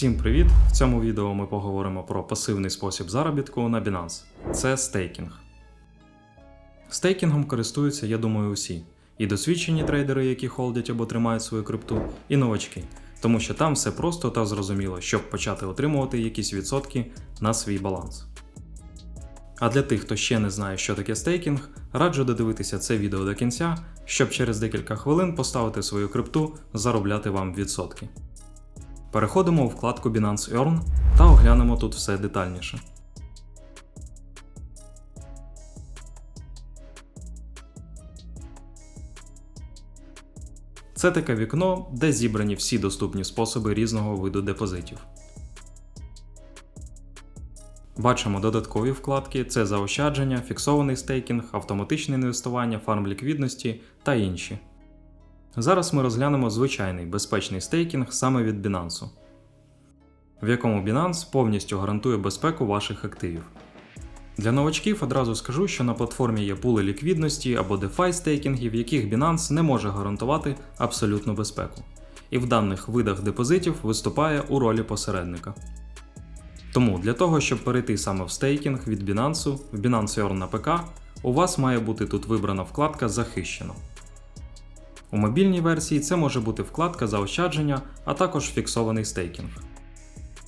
Всім привіт! В цьому відео ми поговоримо про пасивний спосіб заробітку на Binance. Це стейкінг. Стейкінгом користуються, я думаю, усі. І досвідчені трейдери, які холдять або тримають свою крипту, і новачки, тому що там все просто та зрозуміло, щоб почати отримувати якісь відсотки на свій баланс. А для тих, хто ще не знає, що таке стейкінг, раджу додивитися це відео до кінця, щоб через декілька хвилин поставити свою крипту, заробляти вам відсотки. Переходимо у вкладку Binance Earn та оглянемо тут все детальніше. Це таке вікно, де зібрані всі доступні способи різного виду депозитів. Бачимо додаткові вкладки: це заощадження, фіксований стейкінг, автоматичне інвестування, фарм ліквідності та інші. Зараз ми розглянемо звичайний безпечний стейкінг саме від Binance, в якому Binance повністю гарантує безпеку ваших активів. Для новачків одразу скажу, що на платформі є пули ліквідності або DeFi стейкінги, в яких Binance не може гарантувати абсолютну безпеку, і в даних видах депозитів виступає у ролі посередника. Тому для того, щоб перейти саме в стейкінг від Binance в Binance Earn на ПК, у вас має бути тут вибрана вкладка Захищено. У мобільній версії це може бути вкладка заощадження, а також фіксований стейкінг.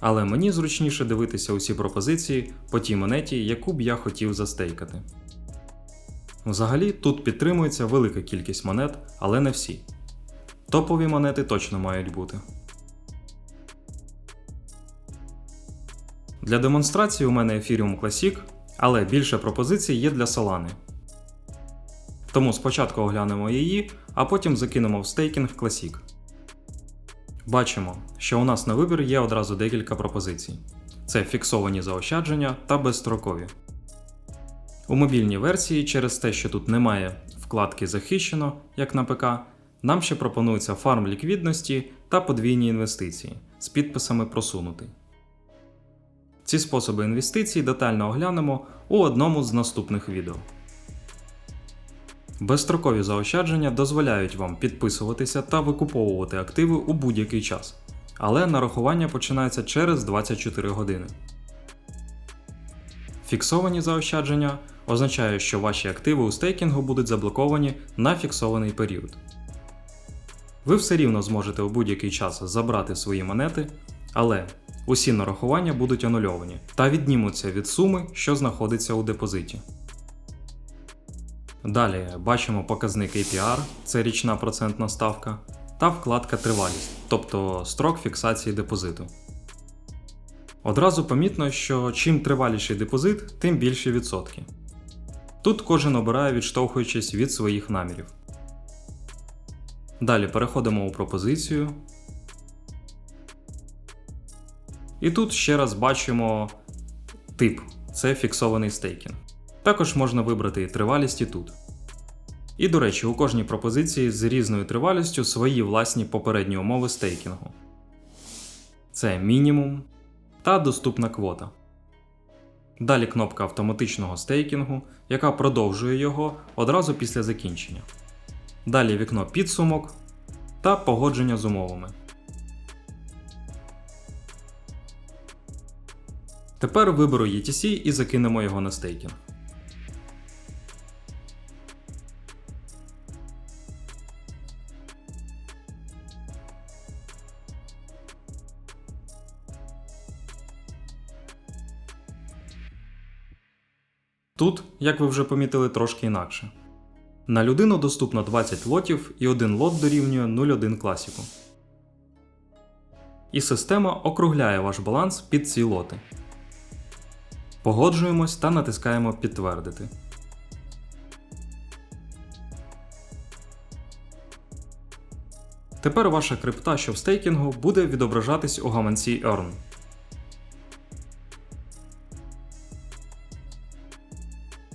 Але мені зручніше дивитися усі пропозиції по тій монеті, яку б я хотів застейкати. Взагалі тут підтримується велика кількість монет, але не всі. Топові монети точно мають бути. Для демонстрації у мене Ethereum Classic, але більше пропозицій є для Solana. Тому спочатку оглянемо її, а потім закинемо в стейкінг Classic. Бачимо, що у нас на вибір є одразу декілька пропозицій: це фіксовані заощадження та безстрокові. У мобільній версії, через те, що тут немає вкладки захищено, як на ПК, нам ще пропонується фарм ліквідності та подвійні інвестиції з підписами просунутий. Ці способи інвестицій детально оглянемо у одному з наступних відео. Безстрокові заощадження дозволяють вам підписуватися та викуповувати активи у будь-який час, але нарахування починається через 24 години. Фіксовані заощадження означає, що ваші активи у стейкінгу будуть заблоковані на фіксований період. Ви все рівно зможете у будь-який час забрати свої монети, але усі нарахування будуть анульовані та віднімуться від суми, що знаходиться у депозиті. Далі бачимо показник APR, це річна процентна ставка, та вкладка Тривалість, тобто строк фіксації депозиту. Одразу помітно, що чим триваліший депозит, тим більші відсотки. Тут кожен обирає відштовхуючись від своїх намірів. Далі переходимо у пропозицію. І тут ще раз бачимо тип це фіксований стейкінг. Також можна вибрати тривалість і тут. І до речі, у кожній пропозиції з різною тривалістю свої власні попередні умови стейкінгу. Це мінімум та доступна квота. Далі кнопка автоматичного стейкінгу, яка продовжує його одразу після закінчення. Далі вікно підсумок та погодження з умовами. Тепер виберу ETC і закинемо його на стейкінг. Тут, як ви вже помітили, трошки інакше. На людину доступно 20 лотів і один лот дорівнює 0,1 класіку. І система округляє ваш баланс під ці лоти. Погоджуємось та натискаємо Підтвердити. Тепер ваша крипта, що в стейкінгу, буде відображатись у гаманці Earn.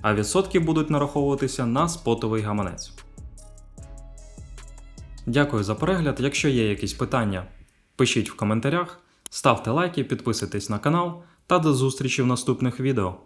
А відсотки будуть нараховуватися на спотовий гаманець. Дякую за перегляд. Якщо є якісь питання, пишіть в коментарях, ставте лайки, підписуйтесь на канал та до зустрічі в наступних відео.